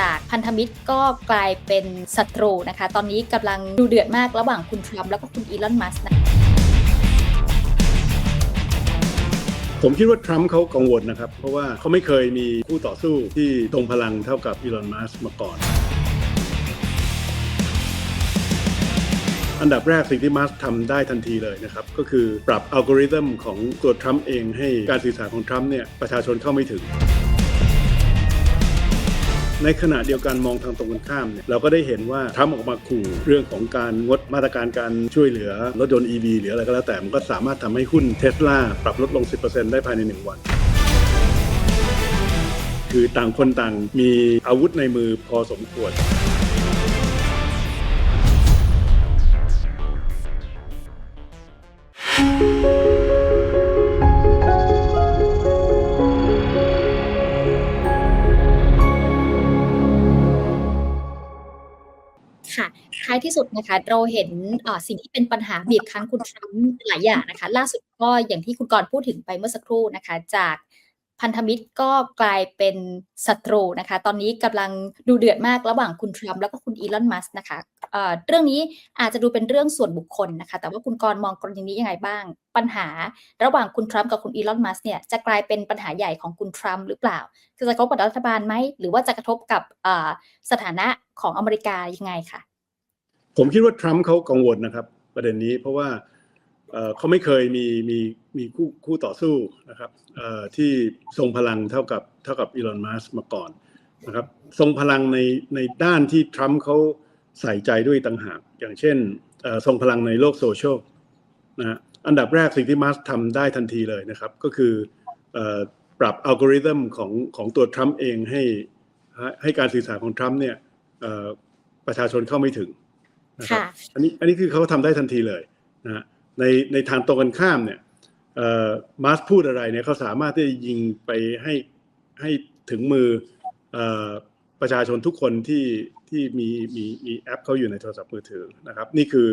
จากพันธมิตรก็กลายเป็นศัตรูนะคะ ตอนนี้กำลังดูเดือดมากระหว่างคุณทรัมป์แล้วก็คุณอีลอนมัสก์นะผมคิดว่าทรัมป์เขากังวลนะครับ เพราะว่าเขาไม่เคยมีคู่ต่อสู้ที่ทรงพลังเท่ากับอีลอนมัสก์มาก่อน อันดับแรกสิ่งที่มัสก์ทำได้ทันทีเลยนะครับ ก็คือปรับอัลกอริทึมของตัวทรัมป์เองให้การสื่อสารของทรัมป์เนี่ยประชาชนเข้าไม่ถึง ในขณะเดียวกันมองทางตรงกันข้ามเนี่ยเราก็ได้เห็นว่าทั้งออกมาขู่เรื่องของการงดมาตรการการช่วยเหลือรถยนต์ EV หรืออะไรก็แล้วแต่มันก็สามารถทำให้หุ้นเทสลาปรับลดลง 10%ได้ภายใน 1 วันคือต่างคนต่างมีอาวุธในมือพอสมควร ค่ะท้ายที่สุดนะคะเราเห็นสิ่งที่เป็นปัญหาบีบคั้นคุณทรัมป์หลายอย่างนะคะ ล่าสุดก็อย่างที่คุณกรณ์พูดถึงไปเมื่อสักครู่นะคะ จากพันธมิตรก็กลายเป็นศัตรูนะคะ ตอนนี้กำลังดูเดือดมากระหว่างคุณทรัมป์แล้วก็คุณอีลอนมัสก์นะคะ เรื่องนี้อาจจะดูเป็นเรื่องส่วนบุคคลนะคะ แต่ว่าคุณกรมองกรณีนี้ยังไงบ้าง ปัญหาระหว่างคุณทรัมป์กับคุณอีลอนมัสเนี่ยจะกลายเป็นปัญหาใหญ่ของคุณทรัมป์หรือเปล่าคือจะกระทบกับรัฐบาลไหมหรือว่าจะกระทบกับสถานะของอเมริกายังไงคะผมคิดว่าทรัมป์เขากังวลนะครับ ประเด็นนี้เพราะว่าเขาไม่เคยมีมีมีคู่คู่ต่อสู้นะครับที่ทรงพลังเท่ากับเท่ากับอีลอนมัสมาก่อนนะครับ ทรงพลังในในด้านที่ทรัมป์เขา ใส่ใจด้วยต่างหาก อย่างเช่นเอ่อทรงพลังในโลกโซเชียลนะฮะอันดับแรกสิ่งที่มัสก์ทำได้ทันทีเลยนะครับ ก็คือเอ่อปรับอัลกอริทึมของของตัวทรัมป์เองให้ให้ให้การสื่อสารของทรัมป์เนี่ยเอ่อประชาชนเข้าไม่ถึงนะครับค่ะอันนี้อันนี้คือเขาทำได้ทันทีเลยนะฮะในในทางตรงกันข้ามเนี่ยเอ่อมาสพูดอะไรเนี่ยเขาสามารถที่จะยิงไปให้ให้ถึงมือเอ่อ ประชาชนทุกคนที่ที่มีมีมีแอปเขาอยู่ในโทรศัพท์มือถือนะครับ นี่คือ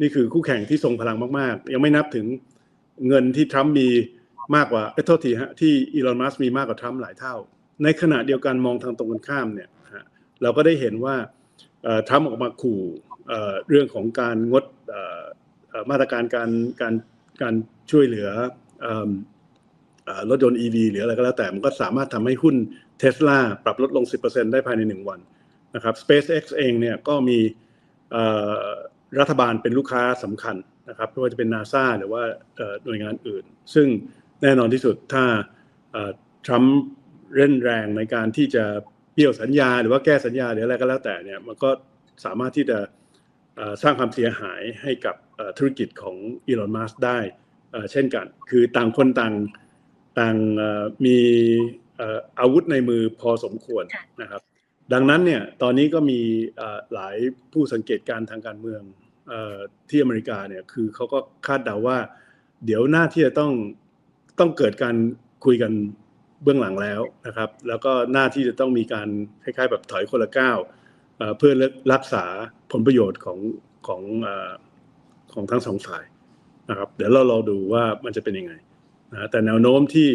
นี่คือคู่แข่งที่ทรงพลังมากๆ ยังไม่นับถึงเงินที่ทรัมป์มีมากกว่าเอ้โทษทีฮะที่อีลอนมัสมีมากกว่าทรัมป์หลายเท่า ในขณะเดียวกันมองทางตรงกันข้ามเนี่ยฮะเราก็ได้เห็นว่าทรัมป์ออกมาขู่เรื่องของการงดมาตรการการการการช่วยเหลืออ รถยนต์ EV หรืออะไรก็แล้วแต่มันก็สามารถทำให้หุ้นเทสลาปรับลดลง 10%ได้ภายใน 1 วันนะครับ SpaceX เองเนี่ยก็มีรัฐบาลเป็นลูกค้าสำคัญนะครับไม่ว่าจะเป็น NASA หรือว่าหน่วยงานอื่น ซึ่งแน่นอนที่สุดถ้าทรัมป์เร่นแรงในการที่จะเปี่ยวสัญญาหรือว่าแก้สัญญาหรืออะไรก็แล้วแต่เนี่ยมันก็สามารถที่จะสร้างความเสียหายให้กับธุรกิจของอีลอนมัสได้เช่นกัน คือต่างคนต่าง ต่างเอ่อมีเอ่ออาวุธในมือพอสมควรค่ะนะครับ ดังนั้นเนี่ยตอนนี้ก็มีเอ่อหลายผู้สังเกตการณ์ทางการเมืองเอ่อที่อเมริกาเนี่ยคือเขาก็คาดเดาว่า เดี๋ยวหน้าที่จะต้องต้องเกิดการคุยกันเบื้องหลังแล้วนะครับ แล้วก็หน้าที่จะต้องมีการคล้ายๆแบบถอยคนละก้าวเอ่อเพื่อรักษาผลประโยชน์ของของเอ่อของทั้งสองฝ่ายนะครับ เดี๋ยวเรารอดูว่ามันจะเป็นยังไง นะแต่แนวโน้มที่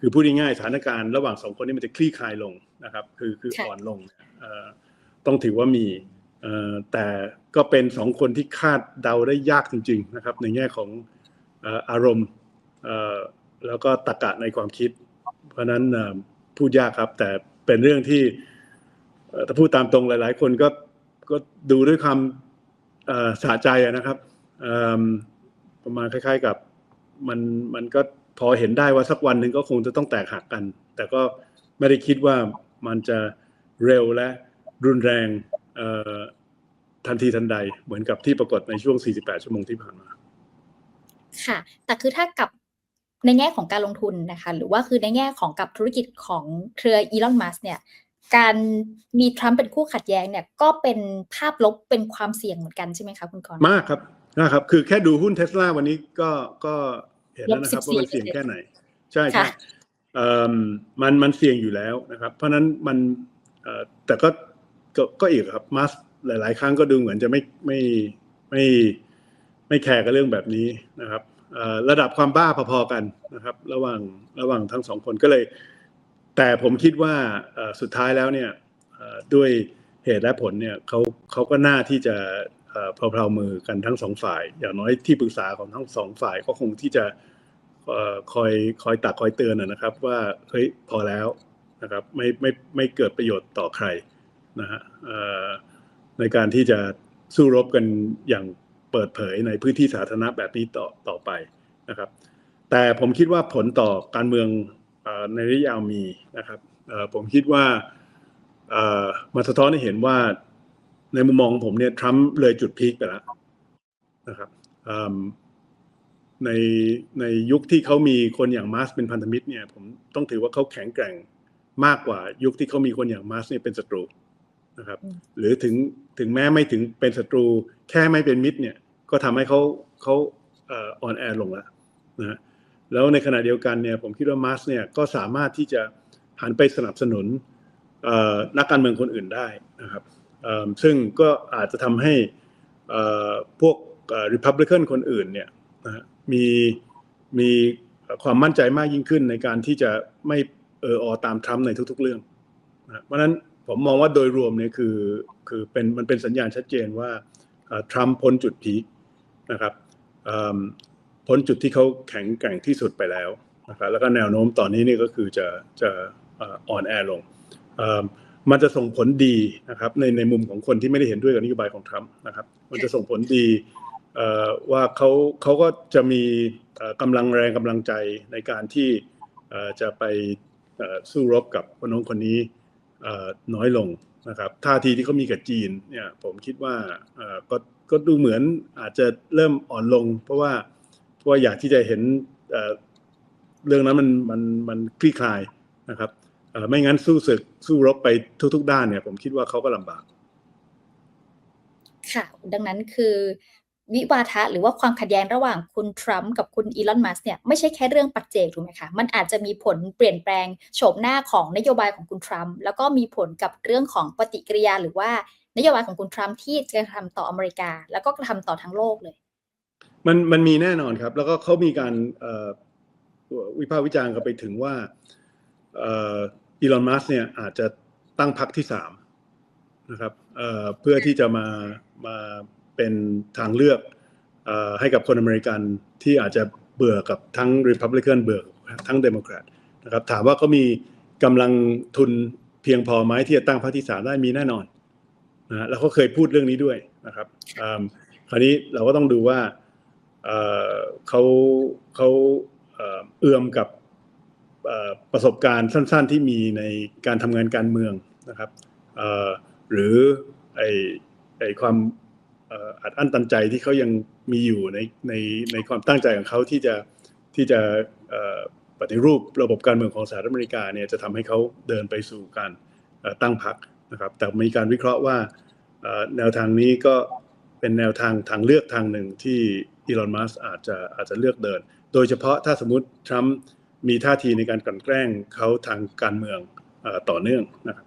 คือพูดง่ายๆสถานการณ์ระหว่างสองคนนี้มันจะคลี่คลายลงนะครับ คือคือค่ะอ่อนลงเอ่อต้องถือว่ามีเอ่อแต่ก็เป็นสองคนที่คาดเดาได้ยากจริง ๆนะครับ ในแง่ของเอ่ออารมณ์เอ่อแล้วก็ตรรกะในความคิด เพราะฉะนั้นเอ่อพูดยากครับ แต่เป็นเรื่องที่เอ่อถ้าพูดตามตรงหลาย ๆ คนก็ก็ดูด้วยความเอ่อสะใจอะนะครับเอิ่มประมาณคล้าย ๆกับมันมันก็ พอเห็นได้ว่าสักวันหนึ่งก็คงจะต้องแตกหักกัน แต่ก็ไม่ได้คิดว่ามันจะเร็วและรุนแรงเอ่อทันทีทันใดเหมือนกับที่ปรากฏในช่วง 48 ชั่วโมงที่ผ่านมา ค่ะ แต่คือถ้ากับในแง่ของการลงทุนนะคะ หรือว่าคือในแง่ของกับธุรกิจของเครืออีลอน มัสเนี่ย การมีทรัมป์เป็นคู่ขัดแย้งเนี่ย ก็เป็นภาพลบเป็นความเสี่ยงเหมือนกันใช่ไหมคะคุณกรณ์มากครับนะครับ คือแค่ดูหุ้นเทสลาวันนี้ก็ก็ เห็นแล้วนะครับลบ14%ว่ามันเสี่ยงแค่ไหน ใช่ใช่ค่ะเอ่อมันมันเสี่ยงอยู่แล้วนะครับ เพราะฉะนั้นมันเอ่อแต่ก็ก็ก็อีกครับมัสหลาย ๆ ครั้งก็ดูเหมือนจะไม่ไม่ไม่ไม่แคร์กับเรื่องแบบนี้นะครับเอ่อระดับความบ้าพอๆกันนะครับ ระหว่างระหว่างทั้งสองคนก็เลย แต่ผมคิดว่าเอ่อสุดท้ายแล้วเนี่ยเเอ่อด้วยเหตุและผลเนี่ยเขาเขาก็น่าที่จะ เอ่อเพลาๆมือกันทั้งสองฝ่าย อย่างน้อยที่ปรึกษาของทั้งสองฝ่ายก็คงที่จะคอยคอยตักคอยเตือนนะครับ ว่าเฮ้ยพอแล้วนะครับไม่ไม่ไม่เกิดประโยชน์ต่อใครนะฮะในการที่จะสู้รบกันอย่างเปิดเผยในพื้นที่สาธารณะแบบนี้ต่อต่อไปนะครับ แต่ผมคิดว่าผลต่อการเมืองในระยะยาวมีนะครับผมคิดว่ามาสะท้อนให้เห็นว่า ในมุมมองของผมเนี่ยทรัมป์เลยจุดพีคไปแล้วนะครับเอิ่มในในยุคที่เขามีคนอย่างมาร์สเป็นพันธมิตรเนี่ย ผมต้องถือว่าเขาแข็งแกร่งมากกว่ายุคที่เขามีคนอย่างมาร์สเนี่ยเป็นศัตรูนะครับอืมหรือถึงถึงแม้ไม่ถึงเป็นศัตรูแค่ไม่เป็นมิตรเนี่ย ก็ทำให้เขาเขาเอ่ออ่อนแอลงแล้วนะฮะแล้วในขณะเดียวกันเนี่ยผมคิดว่ามาร์สเนี่ยก็สามารถที่จะหันไปสนับสนุนเอ่อนักการเมืองคนอื่นได้นะครับเอิ่ม ซึ่งก็อาจจะทำให้พวกริพับลิกันคนอื่นเนี่ยมีมีความมั่นใจมากยิ่งขึ้นในการที่จะไม่เอออตามทรัมป์ในทุก ๆ เรื่องเพราะนั้นผมมองว่าโดยรวมเนี่ยคือคือเป็นมันเป็นสัญญาณชัดเจนว่าทรัมป์พ้นจุดพีคนะครับพ้นจุดที่เขาแข็งแกร่งที่สุดไปแล้วนะครับแล้วก็แนวโน้มตอนนี้นี่ก็คือจะจะอ่อนแอลงอ มันจะส่งผลดีนะครับในในมุมของคนที่ไม่ได้เห็นด้วยกับนโยบายของทรัมป์นะครับ มันจะส่งผลดีว่าเขาเขาก็จะมีกำลังแรงกำลังใจในการที่จะไปสู้รบกับคนน้นคนนี้น้อยลงนะครับท่าทีที่เขามีกับจีนเนี่ยผมคิดว่าก็ก็ดูเหมือนอาจจะเริ่มอ่อนลง เพราะว่าเพราะว่าอยากที่จะเห็นเรื่องนั้นมันมันมันคลี่คลายนะครับ ไม่งั้นสู้ศึกสู้รบไปทุก ๆ ด้านเนี่ย ผมคิดว่าเขาก็ลำบาก ค่ะ ดังนั้นคือวิวาทะหรือว่าความขัดแย้งระหว่างคุณทรัมป์กับคุณอีลอนมัสเนี่ยไม่ใช่แค่เรื่องปัจเจกถูกไหมคะ มันอาจจะมีผลเปลี่ยนแปลงโฉมหน้าของนโยบายของคุณทรัมป์แล้วก็มีผลกับเรื่องของปฏิกิริยา หรือว่านโยบายของคุณทรัมป์ที่จะทำต่ออเมริกา แล้วก็กระทำต่อทั้งโลกเลย มันมันมีแน่นอนครับ แล้วก็เขามีการเอ่อวิพากษ์วิจารณ์กันไปถึงว่า อีลอนมัสเนี่ยอาจจะตั้งพรรคที่สามนะครับเเพื่อที่จะมามาเป็นทางเลือกอให้กับคนอเมริกันที่อาจจะเบื่อกับทั้ง Republican เบื่อทั้ง Democrat นะครับถามว่าเขามีกำลังทุนเพียงพอไหมที่จะตั้งพรรคที่สามได้มีแน่นอนนะแล้วเขาเคยพูดเรื่องนี้ด้วยนะครับคราวนี้เราก็ต้องดูว่าเขาเขาเอื้อมกับ ประสบการณ์สั้น ๆ ที่มีในการทำงานการเมืองนะครับหรือไอไอความอัดอั้นตันใจที่เขายังมีอยู่ในในในความตั้งใจของเขาที่จะที่จะปฏิรูประบบการเมืองของสหรัฐอเมริกาเนี่ยจะทำให้เขาเดินไปสู่การตั้งพรรคนะครับ แต่มีการวิเคราะห์ว่าแนวทางนี้ก็เป็นแนวทางทางเลือกทางหนึ่งที่อีลอนมัสอาจจะอาจจะเลือกเดิน โดยเฉพาะถ้าสมมติทรัมป์ มีท่าทีในการกลั่นแกล้งเขาทางการเมืองอต่อเนื่องนะครับ